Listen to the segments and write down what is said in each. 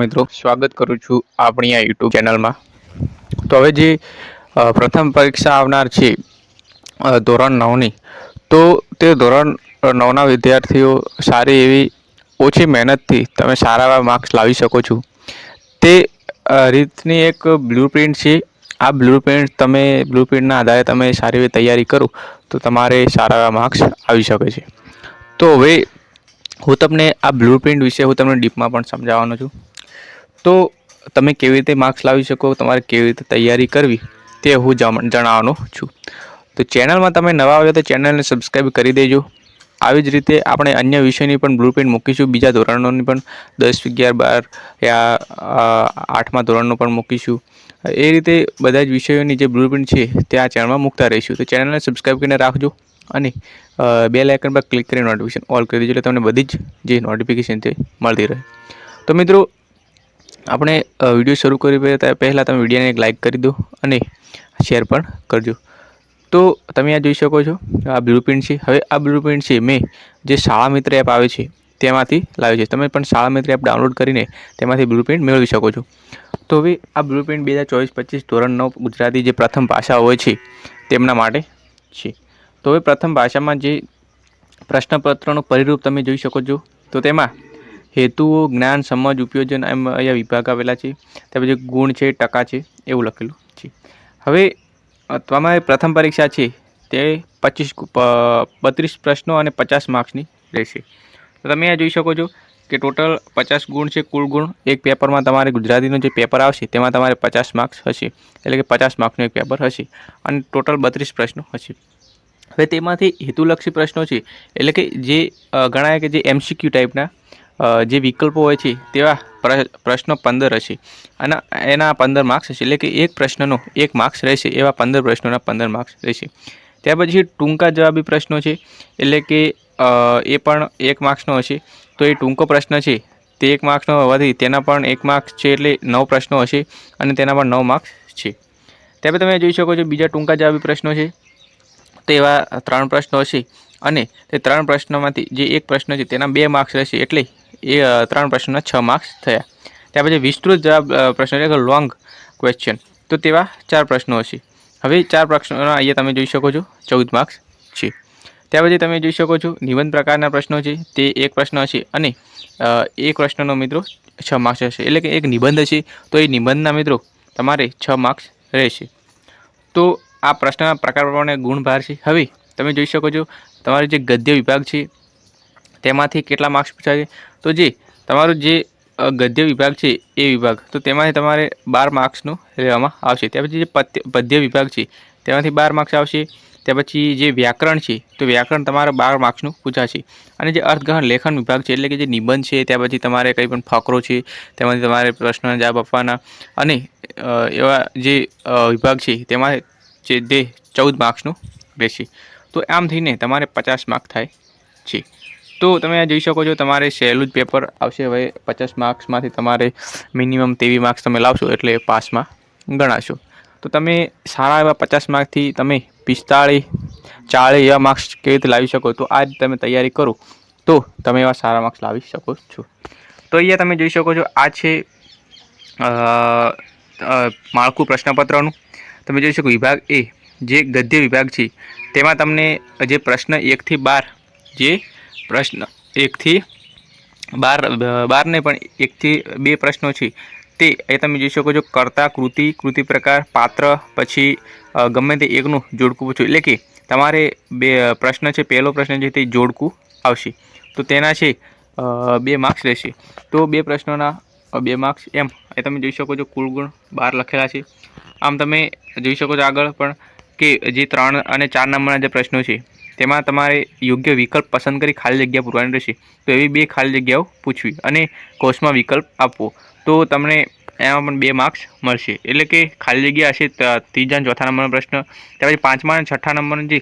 મિત્રો. સ્વાગત કરું છું આપણી આ યુટ્યુબ ચેનલમાં. તો હવે જે પ્રથમ પરીક્ષા આવનાર છે ધોરણ નવની, તો તે ધોરણ નવના વિદ્યાર્થીઓ સારી એવી ઓછી મહેનતથી તમે સારા એવા માર્ક્સ લાવી શકો છો. તે રીતની એક બ્લુ પ્રિન્ટ છે. આ બ્લુ પ્રિન્ટ તમે બ્લુ પ્રિન્ટના આધારે તમે સારી એવી તૈયારી કરો, તો તમારે સારા એવા માર્ક્સ આવી શકે છે. તો હવે હું તમને આ બ્લુ પ્રિન્ટ વિશે હું તમને ડીપમાં પણ સમજાવવાનો છું. તો તમે કેવી રીતે માર્ક્સ લાવી શકો? તમારે કેવી રીતે તૈયારી કરવી? તે હું જણાવવાનો છું. તો ચેનલમાં તમે નવા આવ્યો તો ચેનલને સબસ્ક્રાઈબ કરી દેજો. આવી જ રીતે આપણે અન્ય વિષયની પણ બ્લુ પ્રિન્ટ મૂકીશું. બીજા ધોરણોની પણ દસ, અગિયાર, બાર યા આઠમા ધોરણનું પણ મૂકીશું. એ રીતે બધા જ વિષયોની જે બ્લુ પ્રિન્ટ છે તે આ ચેનલમાં મૂકતા રહીશું. તો ચેનલને સબસ્ક્રાઈબ કરીને રાખજો અને બે લાઇકન પર ક્લિક કરી નોટિફિકેશન ઓલ કરી દેજો એટલે તમને બધી જ જે નોટિફિકેશન છે મળતી રહે. તો મિત્રો આપણે વીડિયો શરૂ કરી પહેલાં તમે વિડીયોને એક લાઇક કરી દો અને શેર પણ કરજો. તો તમે આ જોઈ શકો છો, આ બ્લુ પ્રિન્ટ છે. હવે આ બ્લુ પ્રિન્ટ છે, મેં જે શાળા મિત્ર એપ આવે છે, તેમાંથી લાવ્યો છે. તમે પણ શાળા મિત્ર એપ ડાઉનલોડ કરીને તેમાંથી બ્લુ પ્રિન્ટ મેળવી શકો છો. તો હવે આ બ્લુ પ્રિન્ટ બે હજાર ચોવીસ, પચીસ ધોરણ નવ ગુજરાતી જે પ્રથમ ભાષા હોય છે, તેમના માટે છે. તો હવે પ્રથમ ભાષામાં જે પ્રશ્નપત્રનું પરિરૂપ તમે જોઈ શકો છો. તો તેમાં હેતુઓ, જ્ઞાન, સમજ, ઉપયોજન એમ અહીંયા વિભાગ આવેલા છે. ત્યાર પછી ગુણ છે, ટકા છે, એવું લખેલું છે. હવે તમારી પ્રથમ પરીક્ષા છે, તે પચીસ બત્રીસ પ્રશ્નો અને પચાસ માર્ક્સની રહેશે. તો તમે આ જોઈ શકો છો કે ટોટલ પચાસ ગુણ છે, કુલ ગુણ. એક પેપરમાં તમારે ગુજરાતીનું જે પેપર આવશે, તેમાં તમારે પચાસ માર્ક્સ હશે. એટલે કે પચાસ માર્ક્સનું એક પેપર હશે અને ટોટલ બત્રીસ પ્રશ્નો હશે. હવે તેમાંથી હેતુલક્ષી પ્રશ્નો છે, એટલે કે જે ગણાય કે જે એમસીક્યુ ટાઈપના જે વિકલ્પો હોય છે, તેવા પ્ર- પ્રશ્નો પંદર હશે. અને એના પંદર માર્ક્સ હશે. એટલે કે એક પ્રશ્નનો એક માર્ક્સ રહેશે, એવા પંદર પ્રશ્નોના પંદર માર્ક્સ રહેશે. ત્યાર પછી ટૂંકા જવાબી પ્રશ્નો છે. એટલે કે એ પણ એક માર્ક્સનો હશે. તો એ ટૂંકો પ્રશ્ન છે. તે એક માર્ક્સનો હોવાથી તેના પણ એક માર્ક્સ છે એટલે નવ પ્રશ્નો હશે અને તેના પણ નવ માર્ક્સ છે. ત્યાર પછી તમે જોઈ શકો છો બીજા ટૂંકા જવાબી પ્રશ્નો છે. તો એવા ત્રણ પ્રશ્નો હશે. અને તે ત્રણ પ્રશ્નોમાંથી જે એક પ્રશ્ન છે, તેના બે માર્ક્સ રહેશે. એટલે એ ત્રણ પ્રશ્નના છ માર્ક્સ થયા. ત્યાર પછી વિસ્તૃત જવાબ પ્રશ્ન એટલે કે લોંગ ક્વેશ્ચન તો તેવા ચાર પ્રશ્નો હશે. હવે ચાર પ્રશ્નોના અહીંયા તમે જોઈ શકો છો, ચૌદ માર્ક્સ છે. ત્યાર પછી તમે જોઈ શકો છો, નિબંધ પ્રકારના પ્રશ્નો છે, તે એક પ્રશ્ન હશે અને એક પ્રશ્નનો મિત્રો છ માર્ક્સ હશે. એટલે કે એક નિબંધ હશે તો એ નિબંધના મિત્રો તમારે છ માર્ક્સ રહેશે. તો આ પ્રશ્નના પ્રકાર પ્રમાણે ગુણભાર છે. હવે તમે જોઈ શકો છો, તમારો જે ગદ્ય વિભાગ છે, તેમાંથી કેટલા માર્ક્સ પૂછાય છે? તો જે તમારું જે ગદ્ય વિભાગ છે એ વિભાગ, તો તેમાંથી તમારે બાર માર્ક્સનું લેવામાં આવશે. ત્યાર પછી જે પદ્ય વિભાગ છે, તેમાંથી બાર માર્ક્સ આવશે. ત્યાર પછી જે વ્યાકરણ છે, તો વ્યાકરણ તમારે બાર માર્ક્સનું પૂછાશે. અને જે અર્થગ્રહણ લેખન વિભાગ છે, એટલે કે જે નિબંધ છે, ત્યાર પછી તમારે કંઈ પણ ફકરો છે, તેમાંથી તમારે પ્રશ્નના જવાબ આપવાના. અને એવા જે વિભાગ છે, તેમાં જે તે ચૌદ માર્ક્સનું રહેશે. તો આમ થઈને તમારે પચાસ માર્ક થાય છે. તો તમે આ જોઈ શકો છો, તમારે સહેલું જ પેપર આવશે. હવે પચાસ માર્ક્સમાંથી તમારે મિનિમમ તેવી માર્ક્સ તમે લાવશો એટલે પાસમાં ગણાશો. તો તમે સારા એવા પચાસ માર્કથી તમે પિસ્તાળીસ, ચાળીસ એવા માર્ક્સ કેવી રીતે લાવી શકો, તો આ જ તમે તૈયારી કરો. તો તમે એવા સારા માર્ક્સ લાવી શકો છો. તો અહીંયા તમે જોઈ શકો છો, આ છે માળખું પ્રશ્નપત્રનું. તમે જોઈ શકો, વિભાગ એ જે ગદ્ય વિભાગ છે, તેમાં તમને જે પ્રશ્ન એકથી બાર જે પ્રશ્ન એકથી બાર બાર નહીં પણ એકથી બે પ્રશ્નો છે. તે એ તમે જોઈ શકો છો, કર્તા, કૃતિ કૃતિ પ્રકાર, પાત્ર, પછી ગમે તે એકનું જોડકું પૂછો. એટલે કે તમારે બે પ્રશ્ન છે, પહેલો પ્રશ્ન છે તે જોડકું આવશે. તો તેના છે બે માર્ક્સ રહેશે. તો બે પ્રશ્નોના બે માર્ક્સ એમ. એ તમે જોઈ શકો છો કુલ ગુણ બાર લખેલા છે. આમ તમે જોઈ શકો છો આગળ પણ કે જે ત્રણ અને ચાર નંબરના જે પ્રશ્નો છે તેમાં તમારે યોગ્ય વિકલ્પ પસંદ કરી ખાલી જગ્યા પૂરવાની રહેશે. તો એવી બે ખાલી જગ્યાઓ પૂછવી અને કોર્સમાં વિકલ્પ આપવો. તો તમને એમાં પણ બે માર્ક્સ મળશે. એટલે કે ખાલી જગ્યા હશે ત્રીજા અને ચોથા નંબરનો પ્રશ્ન, ત્યાર પછી પાંચમા અને છઠ્ઠા નંબરનો જે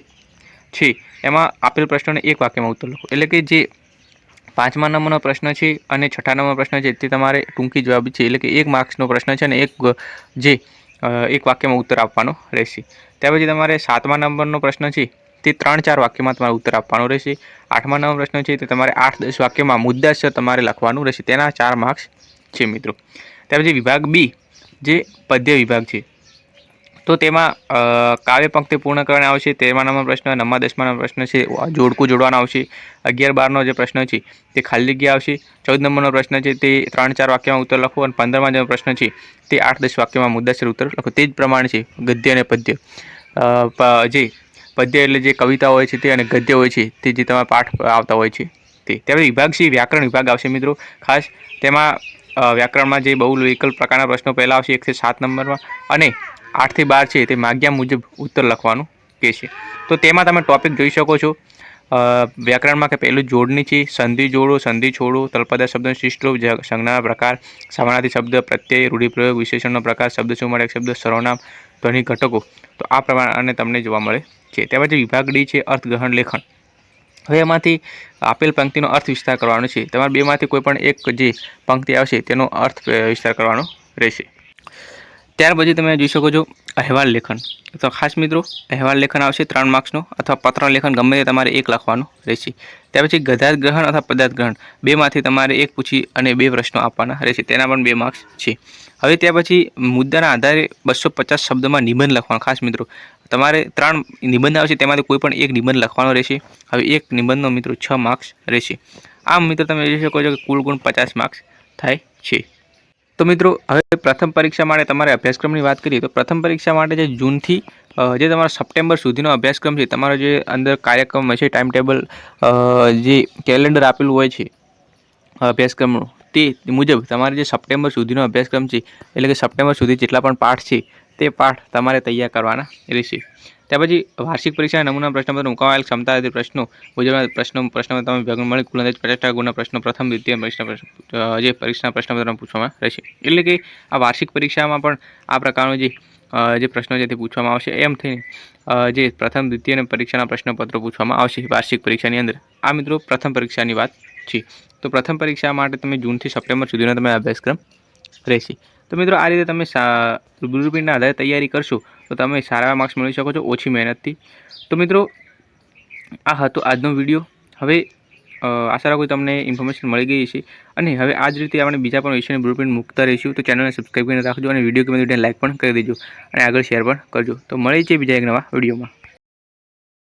છે, એમાં આપેલ પ્રશ્નોને એક વાક્યમાં ઉત્તર લખો એટલે કે જે પાંચમા નંબરનો પ્રશ્ન છે અને છઠ્ઠા નંબરનો પ્રશ્ન છે, તે તમારે ટૂંકી જવાબ છે. એટલે કે એક માર્ક્સનો પ્રશ્ન છે અને એક જે એક વાક્યમાં ઉત્તર આપવાનો રહેશે. ત્યાર પછી તમારે સાતમા નંબરનો પ્રશ્ન છે તે ત્રણ ચાર વાક્યમાં તમારે ઉત્તર આપવાનો રહેશે. આઠમા નંબર પ્રશ્ન છે, તે તમારે આઠ દસ વાક્યમાં મુદ્દાસર તમારે લખવાનું રહેશે. તેના ચાર માર્ક્સ છે મિત્રો. ત્યાર પછી વિભાગ બી જે પદ્ય વિભાગ છે. તો તેમાં કાવ્ય પંક્તિ પૂર્ણ કરવાના આવશે. તેરમાનામાં પ્રશ્ન, નવમા દસમાનો પ્રશ્ન છે. જોડકું જોડવાના આવશે. અગિયાર, બારનો જે પ્રશ્ન છે, તે ખાલી જગ્યા આવશે. ચૌદ નંબરનો પ્રશ્ન છે, તે ત્રણ ચાર વાક્યમાં ઉત્તર લખો અને પંદરમાં જે પ્રશ્ન છે, તે આઠ દસ વાક્યમાં મુદ્દાસર ઉત્તર લખો. તે જ પ્રમાણે છે ગદ્ય અને પદ્ય. જે પદ્ય એટલે જે કવિતા હોય છે તે અને ગદ્ય હોય છે તે જે તમારા પાઠ આવતા હોય છે તે. ત્યારબાદ વિભાગ છે વ્યાકરણ વિભાગ આવશે મિત્રો. ખાસ તેમાં વ્યાકરણમાં જે બહુ વિકલ્પ પ્રકારના પ્રશ્નો પહેલાં આવશે એકથી સાત નંબરમાં અને આઠથી બાર છે તે માગ્યા મુજબ ઉત્તર લખવાનું કે છે. તો તેમાં તમે ટોપિક જોઈ શકો છો. વ્યાકરણમાં કે પહેલું જોડણી છે, સંધિ જોડો, સંધિ છોડો તલપદા શબ્દનો શિષ્ટો સંજ્ઞાના પ્રકાર, સમાનાર્થી શબ્દ, પ્રત્યય, રૂઢિપ્રયોગ, વિશેષણનો પ્રકાર, શબ્દ સુમાળક શબ્દ, સર્વનામ ધ્વનિ ઘટકો. તો આ પ્રમાણે તમને જોવા મળે છે. ત્યારબાદ જે વિભાગ ડી છે, અર્થગ્રહણ લેખન. હવે એમાંથી આપેલ પંક્તિનો અર્થ વિસ્તાર કરવાનો છે. તમારે બેમાંથી કોઈ પણ એક જે પંક્તિ આવશે, તેનો અર્થ વિસ્તાર કરવાનો રહેશે. ત્યાર પછી તમે જોઈ શકો છો અહેવાલ લેખન. તો ખાસ મિત્રો, અહેવાલ લેખન આવશે ત્રણ માર્ક્સનો અથવા પત્ર લેખન ગમે તે તમારે એક લખવાનું રહેશે. ત્યાર પછી ગધાર્થ ગ્રહણ અથવા પદાર્થ ગ્રહણ, બેમાંથી તમારે એક પૂછી અને બે પ્રશ્નો આપવાના રહેશે. તેના પણ બે માર્ક્સ છે. હવે ત્યાર પછી મુદ્દાના આધારે બસો પચાસ શબ્દમાં નિબંધ લખવાનો. ખાસ મિત્રો, તમારે ત્રણ નિબંધ આવશે, તેમાંથી કોઈ પણ એક નિબંધ લખવાનો રહેશે. હવે એક નિબંધનો મિત્રો છ માર્ક્સ રહેશે. આમ મિત્રો તમે જોઈ શકો છો કે કુલ ગુણ પચાસ માર્ક્સ થાય છે. તો મિત્રો, હવે પ્રથમ પરીક્ષા માટે તમારે અભ્યાસક્રમની વાત કરીએ તો પ્રથમ પરીક્ષા માટે જે જૂનથી જે તમારો સપ્ટેમ્બર સુધીનો અભ્યાસક્રમ છે, તમારો જે અંદર કાર્યક્રમ હશે ટાઈમ ટેબલ જે કેલેન્ડર આપેલું હોય છે, અભ્યાસક્રમનું, તે મુજબ તમારે જે સપ્ટેમ્બર સુધીનો અભ્યાસક્રમ છે, એટલે કે સપ્ટેમ્બર સુધી જેટલા પણ પાઠ છે, તે પાઠ તમારે તૈયાર કરવાના રહેશે. ત્યાર પછી વાર્ષિક પરીક્ષાના નમૂના પ્રશ્નપત્ર મુકાવાયેલ ક્ષમતા આધારિત પ્રશ્નો ગુજરાત પ્રશ્નો પ્રશ્નપત્ર ભેગ મળી કુલ અંદાજ પચાસ ટકા ગુણના પ્રશ્નો, પ્રથમ, દ્વિતીય જે પરીક્ષાના પ્રશ્નપત્રમાં પૂછવામાં રહેશે. એટલે કે આ વાર્ષિક પરીક્ષામાં પણ આ પ્રકારનો જે જે પ્રશ્નો છે તે પૂછવામાં આવશે. એમ થઈને જે પ્રથમ, દ્વિતીય અને પરીક્ષાના પ્રશ્નપત્રો પૂછવામાં આવશે વાર્ષિક પરીક્ષાની અંદર. આ મિત્રો પ્રથમ પરીક્ષાની વાત છે. તો પ્રથમ પરીક્ષા માટે તમે જૂનથી સપ્ટેમ્બર સુધીનો તમે અભ્યાસક્રમ રહેશે. તો મિત્રો આ રીતે તમે બ્લુપ્રિન્ટના આધારે તૈયારી કરશો, તો તમે સારા માર્ક્સ મેળવી શકો છો ઓછી મહેનતથી. તો મિત્રો, આ હતો આજનો વીડિયો હવે આશા રાખું તમને ઇન્ફોર્મેશન મળી ગઈ છે અને હવે આ જ રીતે આપણે બીજા પણ વિષયની બ્લુપ્રિન્ટ મૂકતા રહીશું, તો ચેનલને સબસ્ક્રાઈબ કરીને રાખજો અને વીડિયો ગમે તો લાઈક પણ કરી દેજો. અને આગળ શેર પણ કરજો. તો મળીએ છે બીજા એક નવા વિડીયોમાં